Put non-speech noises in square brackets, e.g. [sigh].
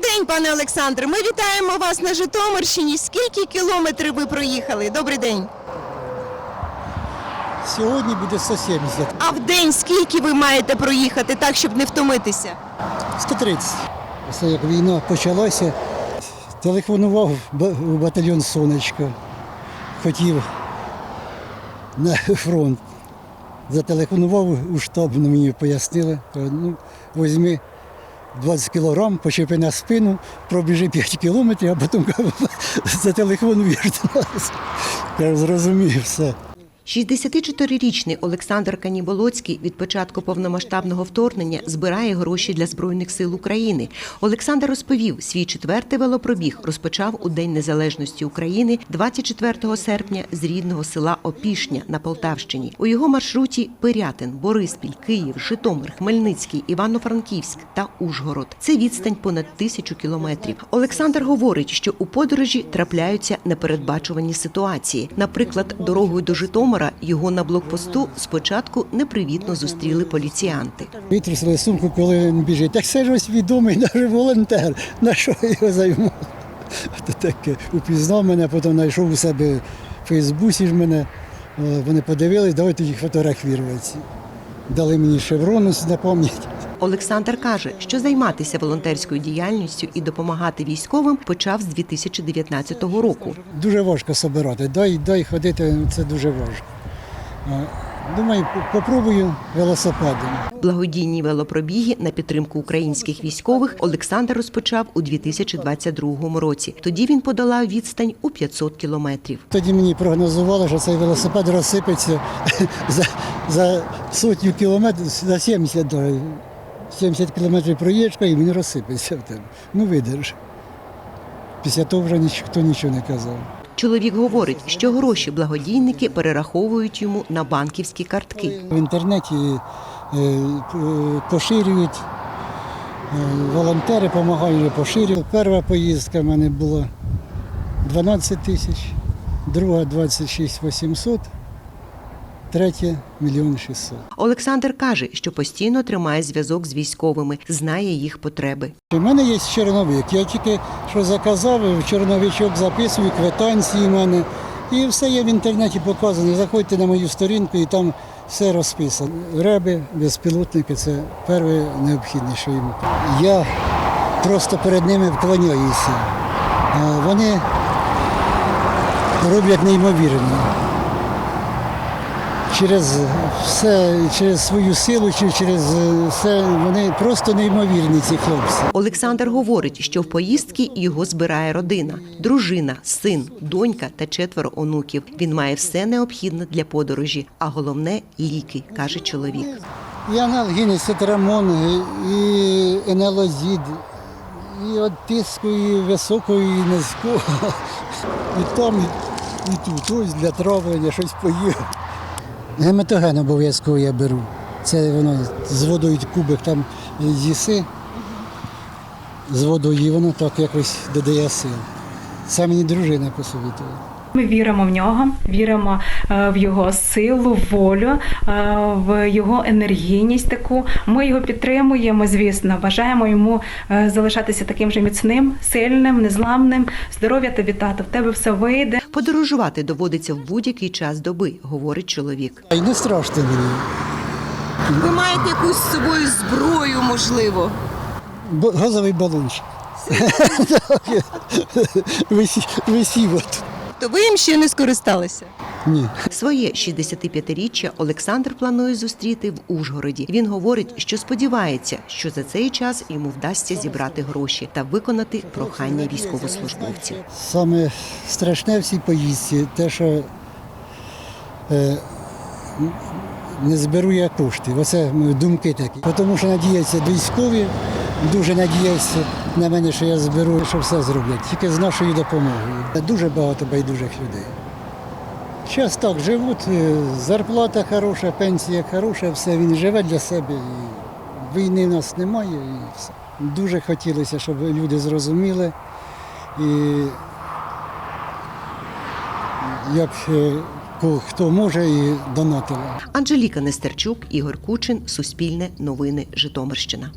день, пане Олександре. Ми вітаємо вас на Житомирщині. Скільки кілометрів ви проїхали? Добрий день. Сьогодні буде 170, А в день скільки ви маєте проїхати так, щоб не втомитися? 130. Все як війна почалася, телефонував у батальйон Сонечко. Хотів на фронт. Зателефонував у штаб, мені пояснили. Ну, візьми 20 кілограм, почепи на спину, пробіжи 5 кілометрів, а потім кажу, телефон вірте. Я зрозумів все. 64-річний Олександр Каніболоцький від початку повномасштабного вторгнення збирає гроші для Збройних сил України. Олександр розповів, свій четвертий велопробіг розпочав у День Незалежності України 24 серпня з рідного села Опішня на Полтавщині. У його маршруті Пирятин, Бориспіль, Київ, Житомир, Хмельницький, Івано-Франківськ та Ужгород. Це відстань понад тисячу кілометрів. Олександр говорить, що у подорожі трапляються непередбачувані ситуації. Наприклад, дорогою до Житомира його на блокпосту спочатку непривітно зустріли поліціянти. Витрусили сумку, коли він біжить. Так це ж ось відомий навіть волонтер. На що його займу? То упізнав мене, потім знайшов у себе в Фейсбуці ж мене. Вони подивились, давайте їх фотографірувати. Дали мені шеврону на пам'ять. Олександр каже, що займатися волонтерською діяльністю і допомагати військовим почав з 2019 року. Дуже важко собирати. Дай, дай ходити, це дуже важко. Думаю, попробую велосипедом. Благодійні велопробіги на підтримку українських військових Олександр розпочав у 2022 році. Тоді він подолав відстань у 500 кілометрів. Тоді мені прогнозували, що цей велосипед розсипеться [laughs] за, за сотню кілометрів, за 70, да, 70 кілометрів проїжджка і він розсипеться в тебе. Ну видерж. Після того вже ніхто нічого не казав. Чоловік говорить, що гроші благодійники перераховують йому на банківські картки. В інтернеті е, е, поширюють, е, волонтери допомагають поширюють. Перша поїздка в мене була 12 тисяч, друга 26 800, третя мільйон 600. Олександр каже, що постійно тримає зв'язок з військовими, знає їх потреби. У мене є чорновик. Я тільки що заказав, в чорновичок записую, квитанції в мене. І все є в інтернеті показано. Заходьте на мою сторінку і там все розписано. Реби, безпілотники це перше необхідніше йому. Я просто перед ними вклоняюся. Вони роблять неймовірно. Через все, через свою силу, чи через е, все, вони просто неймовірні, ці хлопці. Олександр говорить, що в поїздки його збирає родина: дружина, син, донька та четверо онуків. Він має все необхідне для подорожі, а головне ліки, каже чоловік. І аналгіни, цитрамон, і енелозід, і від тиску, і високого, і низького. [laughs] І там, і тут, ось для травлення щось поїв. Гематоген обов'язково я беру. Це воно з водою кубик там з'їси, з водою воно так якось додає сил. Це мені дружина посовітувала. Ми віримо в нього, віримо е, в його силу, волю, е, в його енергійність. Таку ми його підтримуємо. Звісно, бажаємо йому е, залишатися таким же міцним, сильним, незламним. Здоров'я тобі, тато, в тебе все вийде. Подорожувати доводиться в будь-який час доби, говорить чоловік. А й не страшно мені. Ви маєте якусь з собою зброю, можливо. Бо- Газовий балончик. Так, [laughs] висі- Висів от. То ви їм ще не скористалися. Ні. Своє 65-річчя Олександр планує зустріти в Ужгороді. Він говорить, що сподівається, що за цей час йому вдасться зібрати гроші та виконати прохання військовослужбовців. Саме страшне в цій поїздці те, що е, не зберу я кошти. Оце мої думки такі. Тому що надіються військові, дуже надіються на мене, що я зберу, що все зроблять. Тільки з нашою допомогою. Дуже багато байдужих людей. Зараз так живуть, е, зарплата хороша, пенсія хороша, все він живе для себе. І війни в нас немає. І все. Дуже хотілося, щоб люди зрозуміли. І як е, хто може і донатили. Анжеліка Нестерчук, Ігор Кучин, Суспільне новини, Житомирщина.